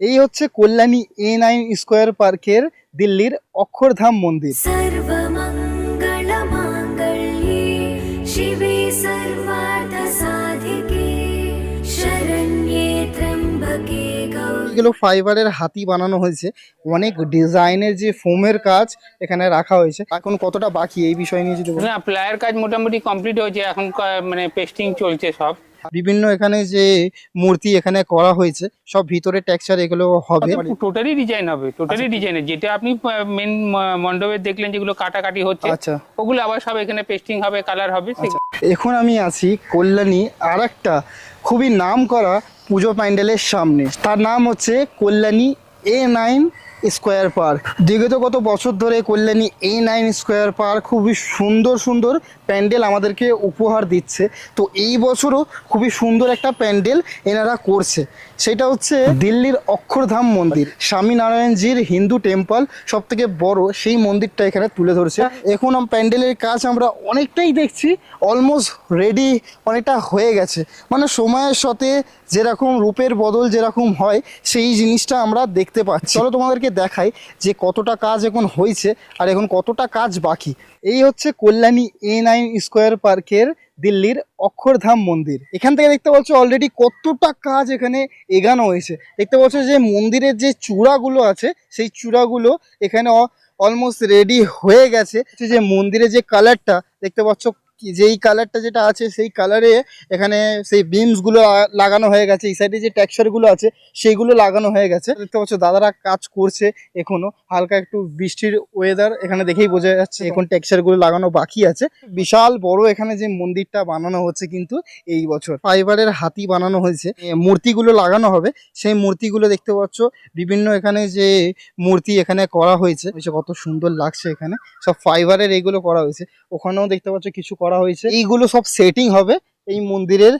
এই হচ্ছে Kalyani A nine square পার্কের দিল্লির অক্ষরধাম মন্দির। এগুলো ফাইবারের হাতি বানানো হয়েছে। অনেক ডিজাইনের যে ফোমের কাজ এখানে রাখা হয়েছে। এখন কতটা বাকি এই বিষয় নিয়ে যদি প্লায়ের কাজ মোটামুটি কমপ্লিট হয়েছে। এখন মানে পেস্টিং চলছে সব। বিভিন্ন এখানে যে মূর্তি এখানে করা হয়েছে সব ভিতরে টেক্সচার এগুলো হবে। টোটালি ডিজাইন হবে টোটালি ডিজাইনের যেটা আপনি মেন মণ্ডপে দেখলেন যেগুলো কাটাকাটি হচ্ছে আচ্ছা। ওগুলো আবার সব এখানে পেস্টিং হবে কালার হবে এখন আমি আছি কল্যাণী আর একটা খুবই নাম করা পুজো প্যান্ডেলের সামনে। তার নাম হচ্ছে Kalyani A nine square park. বিগত কত বছর ধরে Kalyani A nine square park খুবই সুন্দর সুন্দর প্যান্ডেল আমাদেরকে উপহার দিচ্ছে। তো এই বছরও খুবই সুন্দর একটা প্যান্ডেল এনারা করছে। সেটা হচ্ছে দিল্লির অক্ষরধাম মন্দির। স্বামীনারায়ণজির হিন্দু টেম্পল সব থেকে বড় সেই মন্দিরটা এখানে তুলে ধরেছে। এখন প্যান্ডেলের কাজ আমরা অনেকটাই দেখছি অলমোস্ট রেডি অনেকটা হয়ে গেছে। মানে সময়ের সাথে যেরকম রূপের বদল যেরকম হয়, সেই জিনিসটা আমরা দেখতে পাচ্ছি। চলো তোমাদেরকে দেখাই যে কতটা কাজ এখন হয়েছে আর এখন কতটা কাজ বাকি। এই হচ্ছে কল্যাণী এ নাইন স্কোয়ার পার্কের দিল্লির অক্ষরধাম মন্দির। এখান থেকে দেখতে পাচ্ছ অলরেডি কতটা কাজ এখানে এগানো হয়েছে। দেখতে পাচ্ছ যে মন্দিরের যে চূড়াগুলো আছে, সেই চূড়াগুলো এখানে অলমোস্ট রেডি হয়ে গেছে। যে মন্দিরের যে কালারটা দেখতে পাচ্ছ যেই কালারটা যেটা আছে, সেই কালারে এখানে সেই বিমসগুলো লাগানো হয়ে গেছে। এই সাইডে যে টেক্সচারগুলো আছে, সেইগুলো লাগানো হয়ে গেছে। দেখতে পাচ্ছ, দাদারা কাজ করছে এখনও। হালকা একটু বৃষ্টির ওয়েদার এখানে দেখেই বোঝা যাচ্ছে। এখন টেক্সচারগুলো লাগানো বাকি আছে। বিশাল বড় এখানে যে মন্দিরটা বানানো হচ্ছে কিন্তু এই বছর। ফাইবারের হাতি বানানো হয়েছে। মূর্তিগুলো লাগানো হবে। সেই মূর্তিগুলো দেখতে পাচ্ছ, বিভিন্ন এখানে যে মূর্তি এখানে করা হয়েছে। হয়েছে কত সুন্দর লাগছে এখানে। সব ফাইবারের এইগুলো করা হয়েছে। ওখানেও দেখতে পাচ্ছ, কিছু করা হয়েছে। এইগুলো সব সেটিং হবে এই মন্দিরের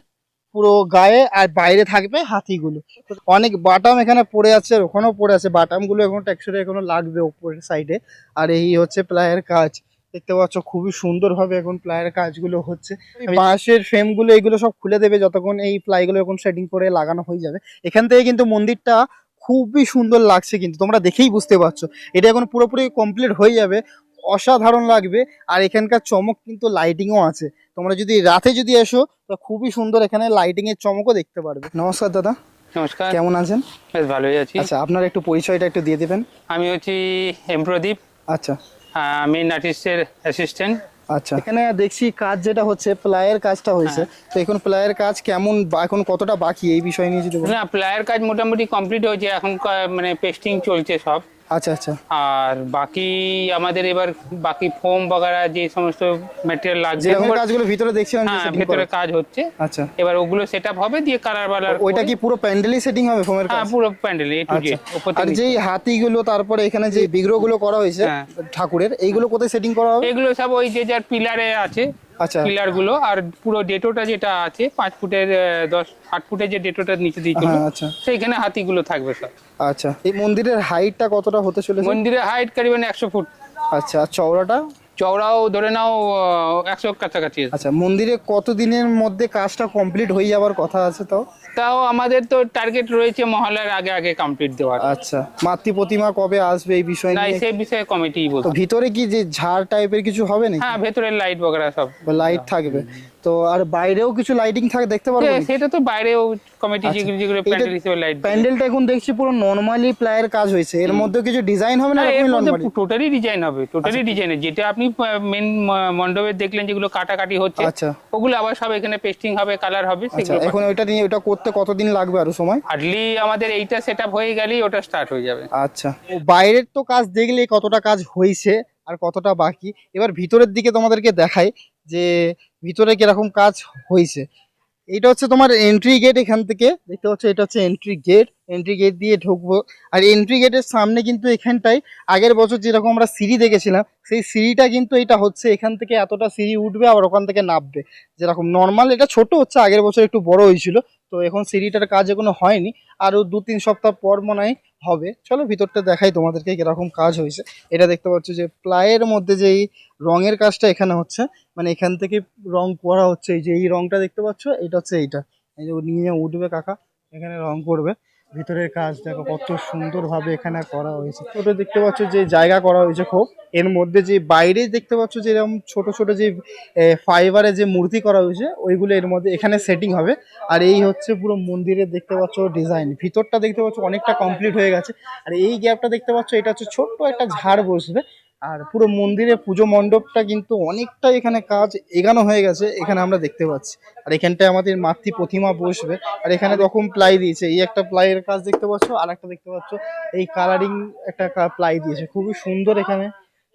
পুরো গায়ে আর বাইরে থাকবে হাতিগুলো। অনেক বাটাম এখানে পড়ে আছে আর ওখানেও পড়ে আছে। বাটামগুলো এখন টেক্সচারে এখনও লাগবে উপরের সাইডে আর এই হচ্ছে প্লায়ের কাজ। দেখতে পাচ্ছ খুবই সুন্দরভাবে এখন প্লায়ের কাজগুলো হচ্ছে। বাঁশের ফ্রেমগুলো এইগুলো সব খুলে দেবে যতক্ষণ এই প্লাইগুলো এখন সেটিং করে লাগানো হয়ে যাবে। এখান থেকে কিন্তু মন্দিরটা খুবই সুন্দর লাগছে কিন্তু। তোমরা দেখেই বুঝতে পারছ। এটা এখন পুরোপুরি কমপ্লিট হয়ে যাবে। অসাধারণ লাগবে। আর এখানকার চমক কিন্তু লাইটিংও আছে। তোমরা যদি রাতে যদি এসো তো খুবই সুন্দর এখানে লাইটিং এর চমকও দেখতে পারবে। নমস্কার দাদা। নমস্কার। কেমন আছেন? বেশ ভালোই আছি। আচ্ছা আপনার একটু পরিচয়টা একটু দিয়ে দেবেন। আমি হচ্ছি এম প্রদীপ। আচ্ছা। মেন আর্টিস্টের অ্যাসিস্ট্যান্ট আচ্ছা। এখানে দেখছি কাজ যেটা হচ্ছে প্লায়ের কাজটা হয়েছে। তো এখন প্লায়ের কাজ কেমন এখন কতটা বাকি এই বিষয় নিয়ে যদি বলেন? না প্লায়ের কাজ মোটামুটি কমপ্লিট হয়েছে। এখন কা- মানে পেস্টিং চলছে সব। আচ্ছা আচ্ছা। আর বাকি আমাদের এবার বাকি ফোম বাগারা যে সমস্ত ম্যাটেরিয়াল লাগছে যেরকম কাজগুলো ভিতরে দেখছিলাম হ্যাঁ ভেতরে কাজ হচ্ছে। আচ্ছা। এবার ওগুলো সেট আপ হবে দিয়ে কালার বালার ওইটা কি পুরো প্যান্ডেলই সেটিং হবে ফোমের কাজ হ্যাঁ পুরো প্যান্ডেল এ টু আচ্ছা। জেড আর যেই হাতিগুলো তারপরে এখানে যে বিগ্রহগুলো করা হয়েছে হ্যাঁ। ঠাকুরের এইগুলো কোথায় সেটিং করা হবে? এগুলো সব ওই যে যার পিলারে আছে পিলারগুলো আর পুরো ডেটোটা যেটা আছে পাঁচ ফুটের দশ আট ফুটের যে ডেটোটা নিচে দিয়েছিল হ্যাঁ আচ্ছা। সেইখানে হাতিগুলো থাকবে সব। আচ্ছা। এই মন্দিরের হাইটটা কতটা হতে চলেছে? মন্দিরের হাইট কারিবেন একশো ফুট। আচ্ছা আর চওড়াটা? চওড়াও ধরে নাও একশো কাছাকাছি আচ্ছা মন্দিরে কতদিনের মধ্যে কাজটা কমপ্লিট হয়ে যাওয়ার কথা আছে তাও তাও আমাদের তো টার্গেট রয়েছে মহালয়ার আগে আগে কমপ্লিট দেওয়ার। আচ্ছা মাতৃ প্রতিমা কবে আসবে এই বিষয়ে না সেই বিষয়ে কমিটি বলতো ভিতরে কি যে ঝাড় টাইপের কিছু হবে না হ্যাঁ ভেতরের লাইট বগেরা সব। লাইট থাকবে। তো আর বাইরেও কিছু লাইটিং থাকে দেখতে পারব সেটা তো বাইরেও কমিটি আচ্ছা। যেগুলো যেগুলো প্যান্ডেল হিসেবে লাইট প্যান্ডেলটা এখন দেখছি পুরো নর্মালি প্লায়ের কাজ হয়েছে। এর মধ্যে কিছু ডিজাইন হবে না এরকমই নর্মালি টোটালি ডিজাইন হবে টোটালি ডিজাইনের যেটা আপনি মেন মণ্ডপে দেখলেন যেগুলো কাটাকাটি হচ্ছে আচ্ছা। ওগুলো আবার সব এখানে পেস্টিং হবে কালার হবে আচ্ছা সেগুলো এখন ওইটা নিয়ে ওটা করতে কতদিন লাগবে আরও সময়? হার্ডলি আমাদের এইটা সেট আপ হয়ে গেলেই ওটা স্টার্ট হয়ে যাবে। আচ্ছা। বাইরের তো কাজ দেখলে কতটা কাজ হয়েছে আর কতটা বাকি। এবার ভিতরের দিকে তোমাদেরকে দেখাই। যে ভিতরে কীরকম কাজ হয়েছে এটা হচ্ছে তোমার এন্ট্রি গেট এখান থেকে, দেখতে পাচ্ছ এটা হচ্ছে এন্ট্রি গেট এন্ট্রি গেট দিয়ে ঢুকবো। আর এন্ট্রি গেটের সামনে কিন্তু এখানটায় আগের বছর যেরকম আমরা সিঁড়ি দেখেছিলাম, সেই সিঁড়িটা কিন্তু এটা হচ্ছে এখান থেকে এতটা সিঁড়ি উঠবে আবার ওখান থেকে নামবে। যেরকম নর্মাল এটা ছোট হচ্ছে, আগের বছর একটু বড় হয়েছিল, তো এখন সিঁড়িটার কাজ এখনও হয়নি। আরও দু তিন সপ্তাহ পর মনে হয় হবে। চলো ভিতরটা দেখাই তোমাদেরকে কীরকম কাজ হয়েছে। এটা দেখতে পাচ্ছ যে প্লায়ের মধ্যে যে এই রঙের কাজটা এখানে হচ্ছে মানে এখান থেকে রং করা হচ্ছে। এই যে এই রংটা দেখতে পাচ্ছ, এটা হচ্ছে এইটা। এই যে নিয়ে উঠবে কাকা, এখানে রং করবে। ভিতরের কাজ দেখো, কত সুন্দরভাবে এখানে করা হয়েছে। ছোট দেখতে পাচ্ছ যে জায়গা করা হয়েছে খুব। এর মধ্যে যে বাইরে দেখতে পাচ্ছ যে এরকম ছোট ছোট যে ফাইবারে যে মূর্তি করা হয়েছে, ওইগুলো এর মধ্যে এখানে সেটিং হবে। আর এই হচ্ছে পুরো মন্দিরের দেখতে পাচ্ছ ডিজাইন ভিতরটা দেখতে পাচ্ছ অনেকটা কমপ্লিট হয়ে গেছে। আর এই গ্যাপটা দেখতে পাচ্ছ, এটা হচ্ছে ছোট্ট একটা ঝাড় বসবে। আর পুরো মন্দিরে পুজো মণ্ডপটা কিন্তু অনেকটা এখানে কাজ এগানো হয়ে গেছে এখানে আমরা দেখতে পাচ্ছি। আর এখানটায় আমাদের মাতৃ প্রতিমা বসবে আর এখানে রকম প্লাই দিয়েছে। এই একটা প্লাইয়ের কাজ দেখতে পাচ্ছ আর একটা দেখতে পাচ্ছ এই কালারিং একটা প্লাই দিয়েছে। খুবই সুন্দর এখানে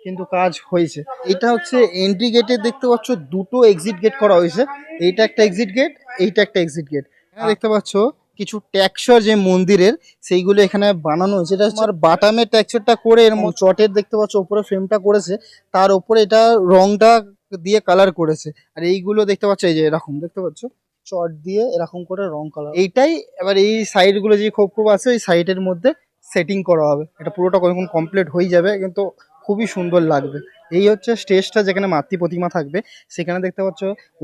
কিন্তু কাজ হয়েছে। এটা হচ্ছে এন্ট্রি গেটে দেখতে পাচ্ছ দুটো এক্সিট গেট করা হয়েছে। এইটা একটা এক্সিট গেট এইটা একটা এক্সিট গেট দেখতে পাচ্ছ কিছু ট্যাক্সচার যে মন্দিরের, সেইগুলো এখানে বানানো হয়েছে। এটা হচ্ছে আর বাটামের ট্যাক্সচারটা করে এর চটের দেখতে পাচ্ছ উপরে ফ্রেমটা করেছে। তার উপরে এটা রংটা দিয়ে কালার করেছে। আর এইগুলো দেখতে পাচ্ছ, এই যে এরকম দেখতে পাচ্ছ, চট দিয়ে এরকম করে রং কালার এইটাই এবার এই সাইডগুলো যে খোপ খোপ আছে, ওই সাইডের মধ্যে সেটিং করা হবে। এটা পুরোটা কখন কমপ্লিট হয়ে যাবে, কিন্তু খুবই সুন্দর লাগবে। এই হচ্ছে স্টেজটা যেখানে মাতৃ প্রতিমা থাকবে সেখানে দেখতে পাচ্ছ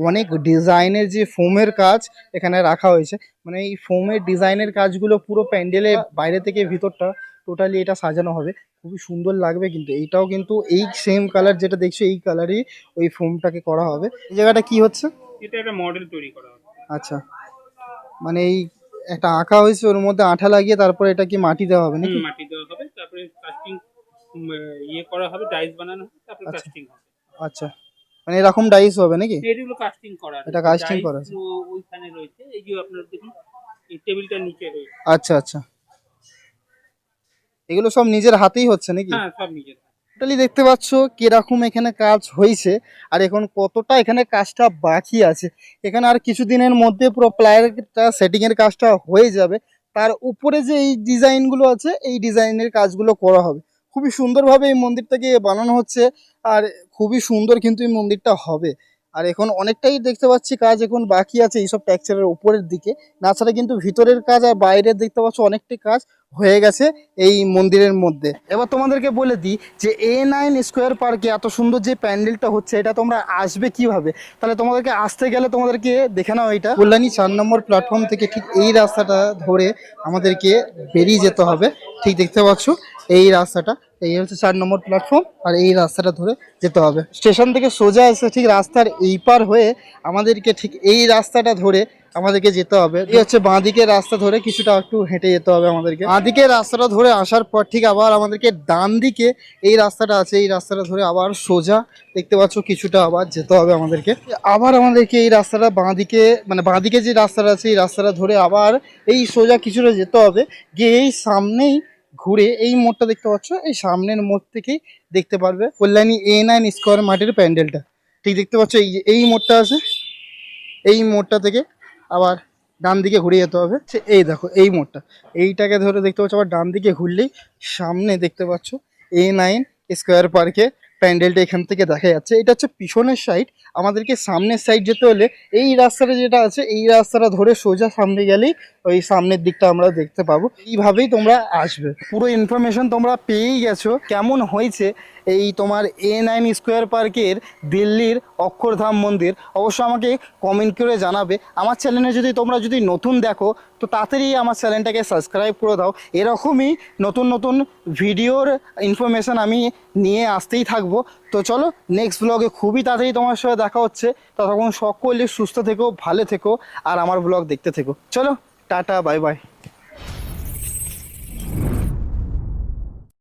অনেক ডিজাইনের যে ফোমের কাজ এখানে রাখা হয়েছে। মানে এই ফোমের ডিজাইনের কাজগুলো পুরো প্যান্ডেলের বাইরে থেকে ভিতরটা টোটালি এটা সাজানো হবে। খুবই সুন্দর লাগবে কিন্তু এইটাও কিন্তু এই সেম কালার যেটা দেখছ এই কালারই ওই ফোমটাকে করা হবে। এই জায়গাটা কি হচ্ছে? এটা একটা মডেল তৈরি করা আচ্ছা। মানে এই একটা আঁকা হয়েছে ওর মধ্যে আঠা লাগিয়ে তারপরে এটা কি মাটি দেওয়া হবে নাকি? মাটি দেওয়া হবে তারপরে কাস্টিং ইয়ে করা হবে ডাইস বানানো হবে তারপরে আচ্ছা। কাস্টিং হবে। আচ্ছা। মানে এরকম ডাইস হবে নাকি? এগুলো কাস্টিং করা এটা Dice করা আছে। ওইখানে রয়েছে। এই যে আপনার দেখুন এই টেবিলটা নিচে রয়েছে। আচ্ছা আচ্ছা। এগুলো সব নিজের হাতেই হচ্ছে নাকি? হ্যাঁ সব নিজের টোটালি দেখতে পাচ্ছ কীরকম এখানে কাজ হয়েছে আর এখন কতটা এখানে কাজটা বাকি আছে। এখানে আর কিছুদিনের মধ্যে পুরো প্লায়ারটা সেটিং এর কাজটা হয়ে যাবে। তার উপরে যে এই ডিজাইনগুলো আছে এই ডিজাইনের কাজগুলো করা হবে। খুবই সুন্দরভাবে এই মন্দিরটাকে বানানো হচ্ছে আর খুবই সুন্দর কিন্তু এই মন্দিরটা হবে। আর এখন অনেকটাই দেখতে পাচ্ছি কাজ এখন বাকি আছে এইসব টেক্সচারের উপরের দিকে। না ছাড়া কিন্তু ভিতরের কাজ আর বাইরের দেখতে পাচ্ছ অনেকটাই কাজ হয়ে গেছে এই মন্দিরের মধ্যে। এবার তোমাদেরকে বলে দিই যে এ নাইন স্কোয়ার পার্কে এত সুন্দর যে প্যান্ডেলটা হচ্ছে, এটা তোমরা আসবে কীভাবে? তাহলে তোমাদেরকে আসতে গেলে তোমাদেরকে দেখে নাও এটা। কল্যাণী চার নম্বর প্ল্যাটফর্ম থেকে ঠিক এই রাস্তাটা ধরে আমাদেরকে বেরিয়ে যেতে হবে। ঠিক দেখতে পাচ্ছ এই রাস্তাটা। এই হচ্ছে চার নম্বর প্ল্যাটফর্ম আর এই রাস্তাটা ধরে যেতে হবে। স্টেশন থেকে সোজা এসে ঠিক রাস্তার এই পার হয়ে আমাদেরকে ঠিক এই রাস্তাটা ধরে আমাদেরকে যেতে হবে। এই হচ্ছে বাঁদিকে রাস্তা ধরে কিছুটা একটু হেঁটে যেতে হবে আমাদেরকে। বাঁদিকে রাস্তাটা ধরে আসার পর ঠিক আবার আমাদেরকে ডান দিকে এই রাস্তাটা আছে, এই রাস্তাটা ধরে আবার সোজা দেখতে পাচ্ছ কিছুটা আবার যেতে হবে আমাদেরকে। আবার আমাদেরকে এই রাস্তাটা বাঁদিকে মানে বাঁদিকে যে রাস্তাটা আছে, এই রাস্তাটা ধরে আবার এই সোজা কিছুটা যেতে হবে। গিয়ে এই সামনেই ঘুরে এই মোড়টা দেখতে পাচ্ছ। এই সামনের মোড় থেকেই দেখতে পারবে কল্যাণী এ নাইন স্কোয়ার মাটির প্যান্ডেলটা। ঠিক দেখতে পাচ্ছ, এই এই মোড়টা আছে। এই মোড়টা থেকে আবার ডান দিকে ঘুরে যেতে হবে। এই দেখো, এই মোড়টা। এইটাকে ধরে দেখতে পাচ্ছ, আবার ডান দিকে ঘুরলেই সামনে দেখতে পাচ্ছ এ নাইন স্কোয়ার পার্কে প্যান্ডেলটা এখান থেকে দেখা যাচ্ছে। এটা হচ্ছে পিছনের সাইড আমাদেরকে সামনের সাইড যেতে হলে এই রাস্তাটা যেটা আছে, এই রাস্তাটা ধরে সোজা সামনে গেলেই ওই সামনের দিকটা আমরা দেখতে পাবো। এইভাবেই তোমরা আসবে। পুরো ইনফরমেশন তোমরা পেয়েই গেছো। কেমন হয়েছে? এই তোমার এ নাইন স্কোয়ার পার্কের দিল্লির অক্ষরধাম মন্দির। অবশ্য আমাকে কমেন্ট করে জানাবে। আমার চ্যানেলে যদি তোমরা যদি নতুন দেখো, তো তাড়াতাড়ি আমার চ্যানেলটাকে সাবস্ক্রাইব করে দাও। এরকমই নতুন নতুন ভিডিওর ইনফরমেশান আমি নিয়ে আসতেই থাকব। তো চলো নেক্সট ব্লগে খুবই তাড়াতাড়ি তোমার সাথে দেখা হচ্ছে। ততক্ষণ সকলে সুস্থ থেকো, ভালো থেকো, আর আমার ব্লগ দেখতে থেকো। চলো, টাটা বাই বাই